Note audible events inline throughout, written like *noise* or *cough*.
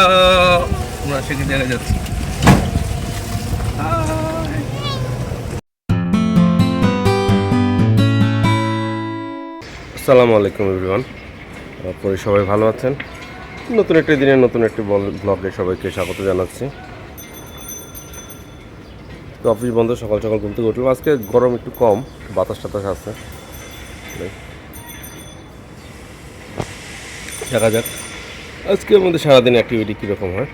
আমরা সেখানে জায়গায় যাচ্ছি। আসসালামু আলাইকুম এভরিওয়ান পরে সবাই ভালো আছেন? নতুন একটি দিনে নতুন একটি ব্লগে সবাইকে স্বাগত জানাচ্ছি। তো অফিস বন্ধ, সকাল সকাল ঘুম থেকে উঠলাম। আজকে গরম একটু কম, বাতাস টাতাস আছে। দেখা যাক। আজকে আমাদের সারাদিন অ্যাক্টিভিটি কীরকম হয়?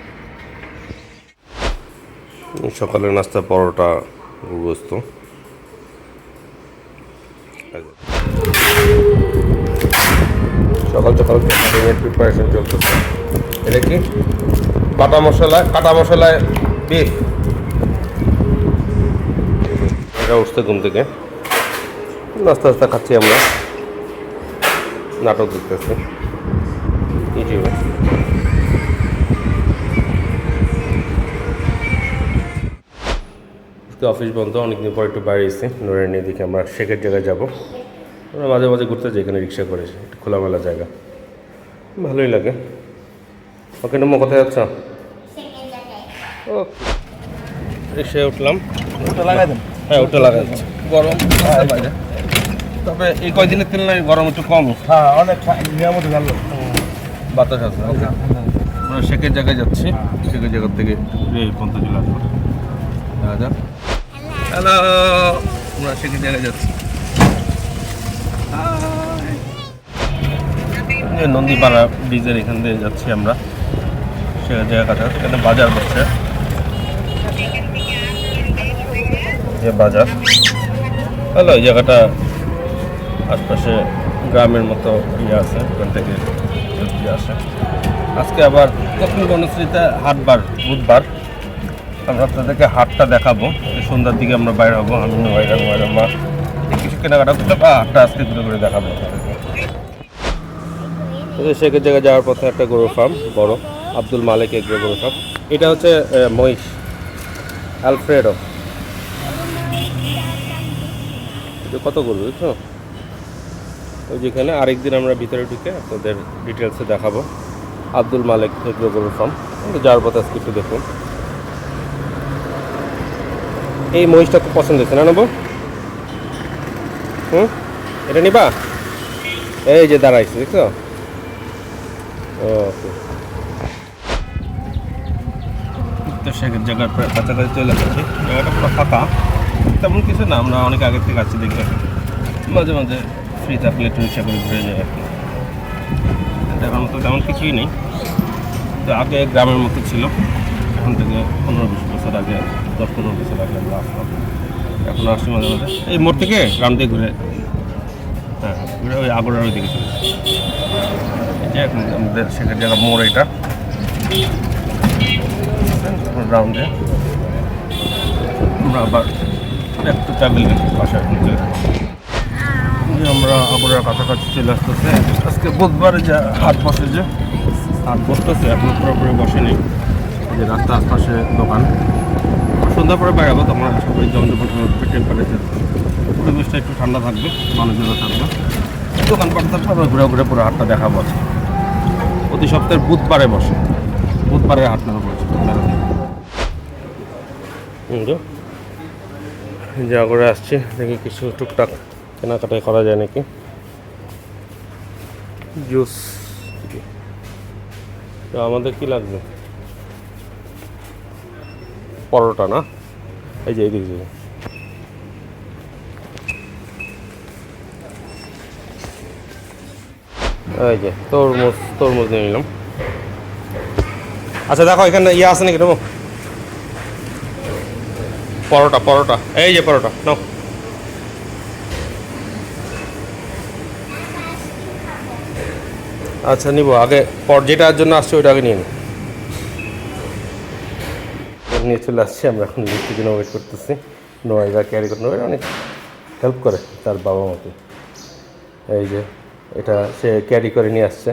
সকালের নাস্তা, পরোটা, গোস্ত। সকাল সকাল প্রিপারেশন চলতেছে। এটা কি? বাটা মশলা, কাটা মশলায় বিফ এটা উঠতে ঘুম থেকে। নাস্তা নাস্তা খাচ্ছি আমরা। নাটক দেখতেছি। ইউটিউবে অফিস বন্ধ অনেকদিন পর একটু বাইরে এসেছি। নোরের নিয়ে দেখে আমরা শেখের জায়গায় যাব। আমরা মাঝে মাঝে ঘুরতে যাই এখানে রিক্সা করে একটু খোলামেলা জায়গা। ভালোই লাগে। ওকে নম্বর কোথায় যাচ্ছ? ও রিক্সায় উঠলাম। ওটা লাগাই দেন। হ্যাঁ ওটা লাগা যাচ্ছে গরম আছে তবে এই কয়দিনের তুলনায় গরম একটু কম। হ্যাঁ অনেক নিয়ামত গেল বাতাস আছে ওকে। আমরা শেখের জায়গায় যাচ্ছি। শেখের জায়গা থেকে এই পর্যন্ত চলে আসব। দেখা যাক। হ্যালো আমরা শেখের জায়গায় যাচ্ছি। নন্দীপাড়া ব্রিজের এখান দিয়ে যাচ্ছি আমরা। শেখের জায়গা কাছে এখানে বাজার বসছে। যে বাজার। হ্যালো এই জায়গাটা আশপাশে গ্রামের মতো ইয়ে আছে, ওখান থেকে আসে। আজকে আবার দক্ষিণ বনশ্রীতে হাটবার বুধবার। আমরা আপনাদেরকে হাটটা দেখাবো। সন্ধ্যার দিকে আমরা বাইরে হব আমি বাইরে বাইরে মা কিছু কেনাকাটা করতে বা হাটটা আজকে ঘুরে ঘুরে দেখাবো শেখের জায়গায় যাওয়ার পথে একটা গরু ফার্ম বড়, আব্দুল মালিক এগ্রো গরু ফার্ম এটা হচ্ছে মহিষ অ্যালফ্রেডো কত গরু, বুঝছ? ওই যেখানে আরেকদিন আমরা ভিতরে ঢুকে আপনাদের ডিটেলসে দেখাবো। আব্দুল মালিক এগ্রো গরুর ফার্ম। যাওয়ার পথে আজকে একটু দেখুন। এই মহিষটা খুব পছন্দ হয়েছে, না নেব? হুম? এটা নিবা? এই যে দাঁড়াইছে, দেখছ? ওকে। তো জায়গার কাছাকাছি চলে এসেছি জায়গাটা পুরো ফাঁকা। তেমন কিছু না, আমরা অনেক আগে থেকে আছি দেখে। মাঝে মাঝে ফ্রি থাকলে একটু রিক্সা করে ঘুরে যায় আর কি। দেখার মতো তেমন কিছুই নেই। তো আগে গ্রামের মতো ছিল। এখন থেকে পনেরো বিশ বছর আগে, দশ পনেরো বছর আগে আমরা আসলাম। এখন আসছি মাঝে মাঝে। এই মোড় থেকে গ্রাম দিয়ে ঘুরে। হ্যাঁ ঘুরে ওই আগরার ওই দিকে চলে যে এখন আমাদের সেখানে জায়গা মোড় এটা। গ্রাউন্ডে আমরা আবার একটু ট্রাভেল বাসায় এখন চলে। যে আমরা আবরার কাছাকাছি চলে আসতেছে। আজকে বুধবারে যে হাট বসে যে। হাট বসতেছে এখনও পুরোপুরি বসেনি। যে রাস্তার আশপাশে দোকান। সন্ধ্যা পরে বেড়াবো তোমরা সবাই জমজমাট টেম্পারেচার পরিবেশটা একটু ঠান্ডা থাকবে মানুষজনও থাকবে। দোকানপাট থাকবে আমরা ঘুরে ঘুরে পুরো হাটটা দেখাবো আজকে। প্রতি সপ্তাহের বুধবারে বসে। বুধবারে হাট নামে পড়েছে যা করে আসছে দেখি কিছু টুকটাক। কেনাকাটাই করা যায় নাকি? জুস। তো আমাদের কি লাগবে? পরোটা না? এই যে। এই যে তরমুজ তরমুজ নিয়ে নিলাম। আচ্ছা দেখো এখানে ইয়ে আছে নাকি নেব পরোটা পরোটা। এই যে পরোটা নাও। আচ্ছা নিব। আগে পর যেটার জন্য আসছে ওইটা আগে নিয়ে নিই নিয়ে চলে আসছি, আমরা এখন লিফটের জন্য ওয়েট করতেছি। নোয়াইরা ক্যারি করে নোয়াইরা অনেক হেল্প করে তার বাবা মাকে। এই যে, এটা সে ক্যারি করে নিয়ে আসছে।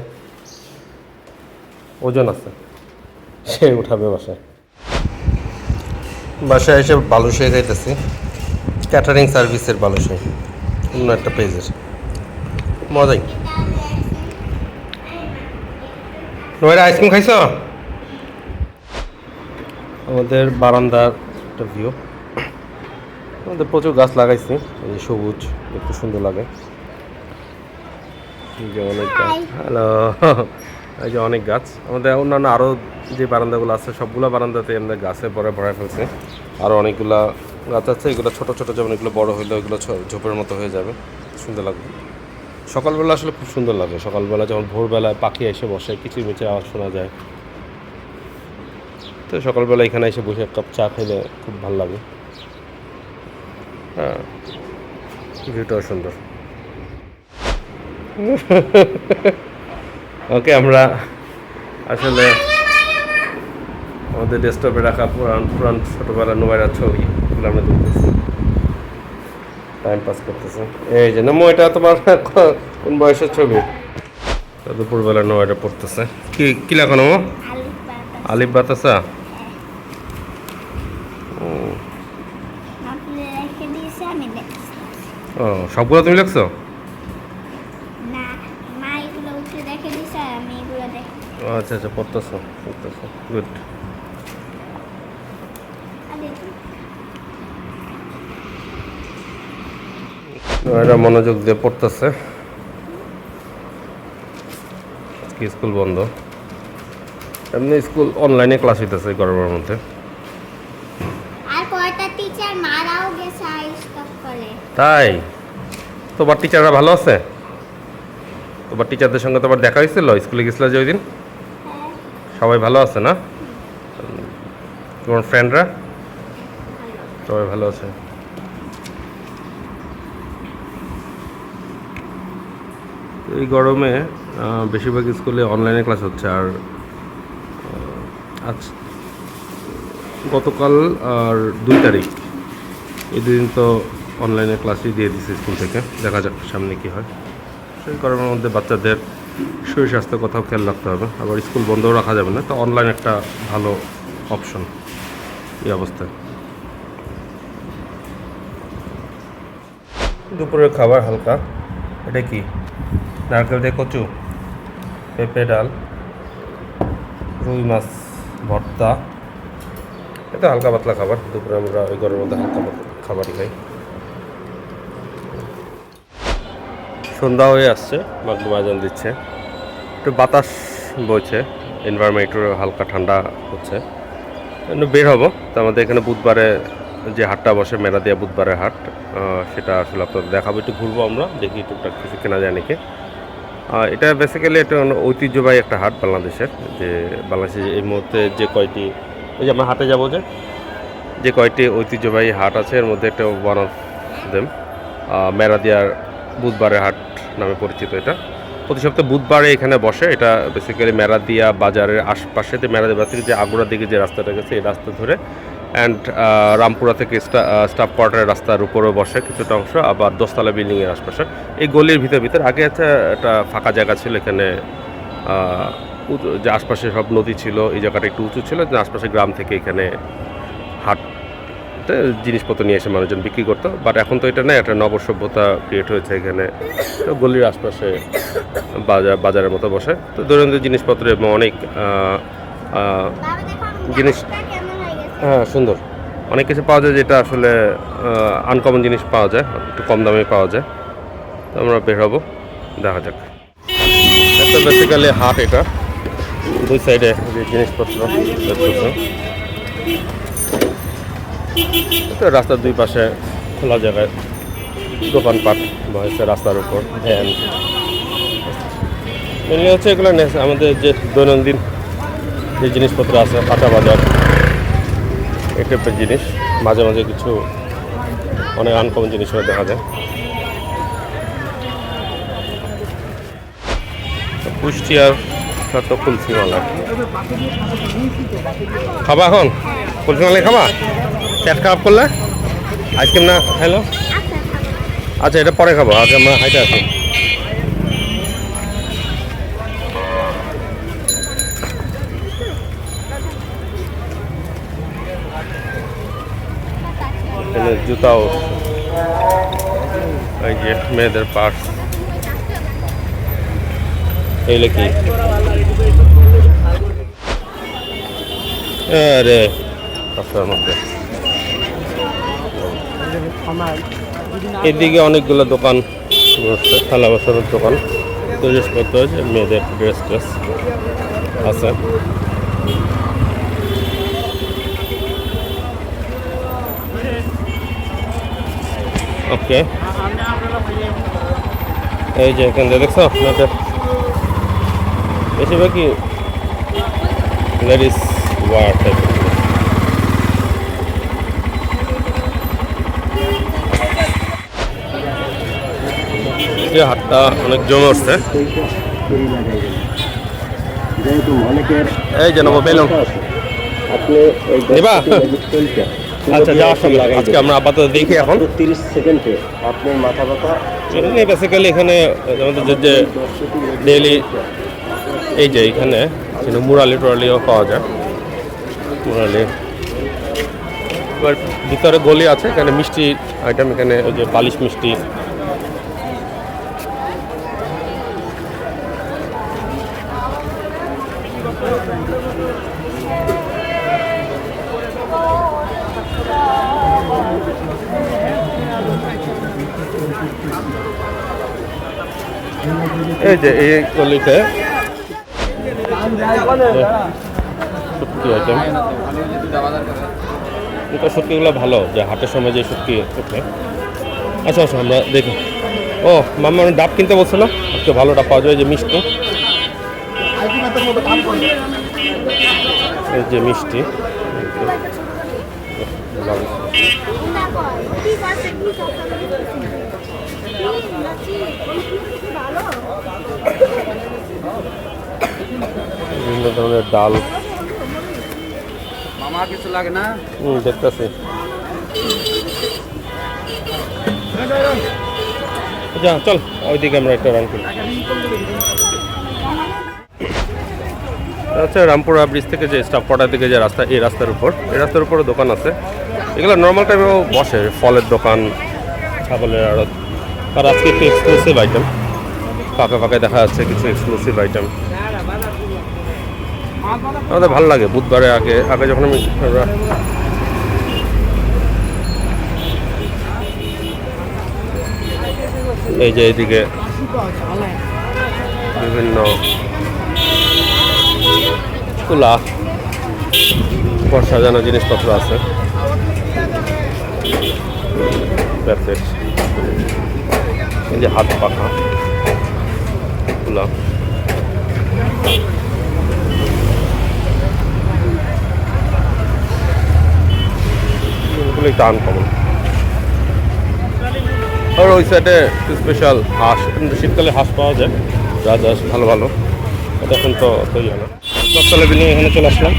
ওজন আছে। সে উঠাবে বাসায়। বাসায় এসে বালুশাই খাইতেছি। ক্যাটারিং সার্ভিসের বালুশাই অন্য একটা পেজের মজাই। নোয়েরা আইসক্রিম খাইছ? আমাদের বারান্দার একটা ভিউ আমাদের প্রচুর গাছ লাগাইছি এই যে সবুজ একটু সুন্দর লাগে। অনেক গাছ। হ্যালো এই যে অনেক গাছ। আমাদের অন্যান্য আরও যে বারান্দাগুলো আছে সবগুলো বারান্দাতে আমাদের গাছে ভরে ভরে ফেলছে। আরও অনেকগুলা গাছ আছে এগুলো ছোট ছোট যেমন এগুলো বড় হইলে ওইগুলো ছ- ঝোপের মতো হয়ে যাবে। সুন্দর লাগবে। সকালবেলা আসলে খুব সুন্দর লাগে। সকালবেলা যখন ভোরবেলায় পাখি এসে বসে কিচির মিচির আওয়াজ শোনা যায়। তো সকালবেলা এখানে এসে বসে এক কাপ চা খেলে খুব ভালো লাগে। হ্যাঁ ভিউটাও সুন্দর। *laughs* ওকে, আমরা আসলে আমাদের ডেস্কটপে রাখা পুরান পুরান ছোটোবেলার নোবেরার ছবি আমরা দেখতেছি। টাইম পাস করতেছে। এই যে নমো এটা তোমার *laughs* কোন বয়সের ছবি? দুপুরবেলা নোয়েটা পড়তেছে। কি কি লেখো নমো? আলিফ বাতাসা। ও। সবগুলো তুমি লিখছো? আচ্ছা আচ্ছা পড়তেছো পড়তেছো। গুড আরে তুমি এরা মনোযোগ দিয়ে পড়তেছে। আজকে স্কুল বন্ধ। এমনি স্কুল অনলাইনে ক্লাস হইতেছে গরমের মধ্যে। তাই? তোমার টিচাররা ভালো আছে? তোমার টিচারদের সঙ্গে তোমার দেখা হয়েছিল? স্কুলে গেছিল যে ওই দিন হ্যাঁ। সবাই ভালো আছে না? তোমার ফ্রেন্ডরা সবাই ভালো আছে। এই গরমে বেশিরভাগ স্কুলে অনলাইনে ক্লাস হচ্ছে। আর আজ গতকাল আর দুই তারিখ, এই দুদিন তো অনলাইনে ক্লাসই দিয়ে দিচ্ছে স্কুল থেকে। দেখা যাক সামনে কী হয়। সেই গরমের মধ্যে বাচ্চাদের শরীর স্বাস্থ্যের কথাও খেয়াল রাখতে হবে। আবার স্কুল বন্ধও রাখা যাবে না। তো অনলাইন একটা ভালো অপশন এই অবস্থায়। দুপুরের খাবার হালকা। এটা কি? নারকেল দিয়ে কচু, পেঁপে ডাল, রুই মাছ, ভর্তা। এটা হালকা পাতলা খাবার, দুপুরে আমরা ওই গরমের মধ্যে হালকা খাবারই খাই। সন্ধ্যা হয়ে আসছে, মাগরিব আজান দিচ্ছে। একটু বাতাস বইছে এনভায়রনমেন্ট একটু হালকা ঠান্ডা হচ্ছে। বের হব, তো আমাদের এখানে বুধবারে যে হাটটা বসে মেলা দিয়া বুধবারের হাট সেটা আসলে আপনাদের দেখাবো। একটু ঘুরবো আমরা, দেখি টুকটাক কিছু কেনা যায় নাকি। এটা বেসিক্যালি একটা ঐতিহ্যবাহী একটা হাট বাংলাদেশের, যে বাংলাদেশে এই মুহূর্তে যে কয়টি, এই যে আমরা হাটে যাব যে যে কয়টি ঐতিহ্যবাহী হাট আছে, এর মধ্যে একটা ওয়ান অফ দেম মেরাদিয়ার বুধবারের হাট নামে পরিচিত এটা। প্রতি সপ্তাহে বুধবারে এখানে বসে, এটা বেসিক্যালি মেরাদিয়া বাজারের আশপাশে মেরাদিয়া বাজার থেকে যে আগুড়ার দিকে যে রাস্তাটা গেছে, এই রাস্তা ধরে অ্যান্ড রামপুরা থেকে স্টাফ কোয়ার্টারের রাস্তার উপরেও বসে কিছুটা অংশ, আবার দোস্তলা বিল্ডিংয়ের আশপাশে। এই গলির ভিতর ভিতর, আগে একটা একটা ফাঁকা জায়গা ছিল এখানে যে আশপাশে সব নদী ছিল, এই জায়গাটা একটু উঁচু ছিল আশপাশে গ্রাম থেকে এখানে হাট জিনিসপত্র নিয়ে এসে মানুষজন বিক্রি করতো। বাট এখন তো এটা নেই, একটা নব সভ্যতা ক্রিয়েট হয়েছে এখানে। তো গলির আশপাশে বাজার বাজারের মতো বসে। তো দৈনন্দিন জিনিসপত্র এবং অনেক জিনিস- হয়ে, সুন্দর। অনেক কিছু পাওয়া যায় যেটা আসলে আনকমন জিনিস পাওয়া যায়, একটু কম দামে পাওয়া যায়। তো আমরা বের হব, দেখা যাক। একটা বেসিক্যালি হাট এটা। দুই সাইডে যে জিনিসপত্র রাস্তার দুই পাশে খোলা জায়গায় দোকানপাট বসেছে রাস্তার উপর ভ্যান। মেনলি হচ্ছে এগুলো আমাদের যে দৈনন্দিন যে জিনিসপত্র আছে কাঁচা বাজার। টাইপের জিনিস মাঝে মাঝে কিছু অনেক আনকমন জিনিসও দেখা যায়। কুষ্টিয়ার তো কুলফি মালা। খাবা এখন? কুলফি মালাই খাবা? পেট খারাপ করলে? আইসক্রিম না? হ্যালো আচ্ছা আচ্ছা এটা পরে খাব আগে আমরা হাইটে আছি। এখানে জুতাও যে মেয়েদের পার্স। এইগুলো কি? আরে রাস্তার মধ্যে। এদিকে অনেকগুলো দোকান বসছে থালা বাসনের দোকান। জিনিসপত্র আছে মেয়েদের ড্রেস ট্রেস আছে। ওকে এই যে এখান থেকে দেখছ? আপনাদের বেশিরভাগই লেডিস ওয়ার টাইপ যে হাটটা অনেক জমে উঠছে। এই যে নেব বেলুন আপনি আচ্ছা যাওয়ার সঙ্গে আজকে আমরা আপাতত দেখি এখন। তিরিশ সেকেন্ডে আপনার মাথা ব্যথা। বেসিক্যালি এখানে আমাদের যে- ডেইলি এই যে এখানে কিন্তু মুরালি টুরালিও পাওয়া যায়। মুরালি। এবার ভিতরে গলি আছে এখানে মিষ্টি আইটেম এখানে ওই যে পালিশ মিষ্টি। এই যে এই গলিতে শুটকি আইটেম এটা শুটকিগুলো ভালো যে হাটের সময় যে শুটকি ওঠে। আচ্ছা আচ্ছা আমরা দেখি। ও মামা আমি ডাব কিনতে বলছিল আজকে ভালো ডাব পাওয়া যায় এই যে মিষ্টি। এই যে মিষ্টি। ভালো বিভিন্ন ধরনের ডাল। মামা কিছু লাগে না? হুম দেখতেছি। যা চল ওইদিকে আমরা একটা রান করি। আচ্ছা রামপুরা ব্রিজ থেকে যে স্টাফ কোয়ার্টার দিকে যে রাস্তা এই রাস্তার উপর এই রাস্তার উপরে দোকান আছে। এগুলো নর্মাল টাইমেও বসে ফলের দোকান ছাগলের আড়ত। আর আজকে একটু এক্সক্লুসিভ আইটেম ফাঁকা ফাঁকায় দেখা যাচ্ছে কিছু এক্সক্লুসিভ আইটেম আমাদের ভালো লাগে, বুধবারে আগে আগে যখন আমি এই যে এইদিকে বিভিন্ন খোলা ঘর সাজানো জিনিসপত্র আছে। এই যে হাত পাখা খোলা এগুলো একটু আনকমন আর ওই সাইডে স্পেশাল হাঁস শীতকালে হাঁস পাওয়া যায়। রাজহাঁস ভালো ভালো। এটা এখন তো তৈরি না দশতলা বিল্ডিং এখানে চলে আসলাম।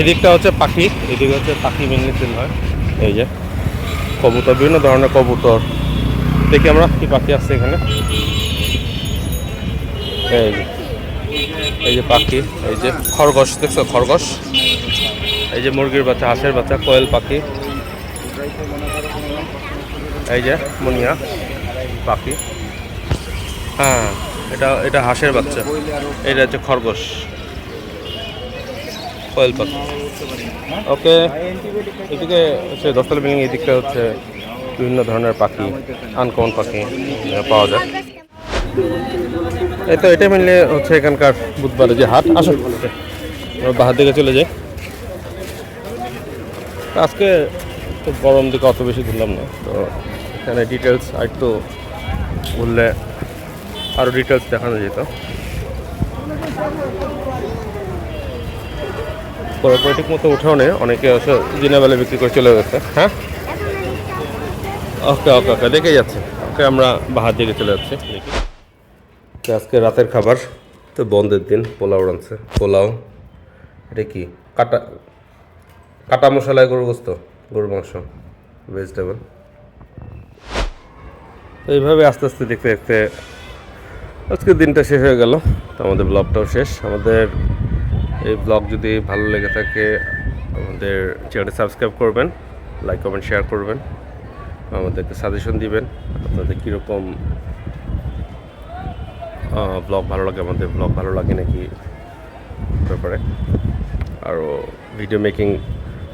এদিকটা হচ্ছে পাখি, এদিকে হচ্ছে পাখি মেনলি সেল হয়। এই যে, কবুতর, বিভিন্ন ধরনের কবুতর। দেখি আমরা কি পাখি আছে এখানে। এই যে এই যে পাখি, এই যে খরগোশ, দেখছ খরগোশ? এই যে মুরগির বাচ্চা, হাঁসের বাচ্চা, কোয়েল পাখি। এই যে, মুনিয়া, পাখি। হ্যাঁ এটা এটা হাঁসের বাচ্চা। এটা হচ্ছে খরগোশ। কোয়েল পাখি। ওকে, এদিকে হচ্ছে দশতলা বিল্ডিং এদিকটা হচ্ছে বিভিন্ন ধরনের পাখি আনকমন পাখি পাওয়া যায়। এই তো এটা মিললে হচ্ছে এখানকার বুধবারে যে হাট। আসো, আমরা বাহার দিকে চলে তা আজকে তো গরম দিকে অত বেশি ঘুরলাম না। তো এখানে ডিটেলস আর একটু ঘুরলে আরও ডিটেলস দেখানো যেত। পুরোপুরি ঠিক মতো উঠেও নেই অনেকে হচ্ছে দিনের বেলা বিক্রি করে চলে গেছে। হ্যাঁ? ওকে ওকে ওকে, দেখে যাচ্ছে। ওকে, আমরা বাহার দিকে চলে যাচ্ছি। দেখি। তো আজকে রাতের খাবার তো বন্ধের দিন, পোলাও রাঁধছে। পোলাও, এটা কি? কাটা কাটা মশলায় গরু গোস্ত? গরুর মাংস ভেজিটেবল এইভাবে আস্তে আস্তে দেখতে দেখতে আজকের দিনটা শেষ হয়ে গেল। তো আমাদের ব্লগটাও শেষ। আমাদের এই ব্লগ যদি ভালো লেগে থাকে, আমাদের চ্যানেলটি সাবস্ক্রাইব করবেন লাইক কমেন্ট শেয়ার করবেন। আমাদেরকে সাজেশন দিবেন, আপনাদের কীরকম ব্লগ ভালো লাগে, আমাদের ব্লগ ভালো লাগে নাকি ব্যাপারে। আরও ভিডিও মেকিং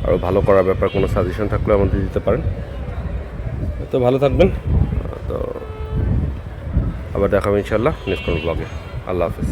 আরও ভালো করার ব্যাপার কোনো সাজেশন থাকলে আমাদের দিতে পারেন। তো ভালো থাকবেন। তো আবার দেখাবো ইনশাল্লাহ নেক্সট কোনো ব্লগে আল্লাহ হাফিজ।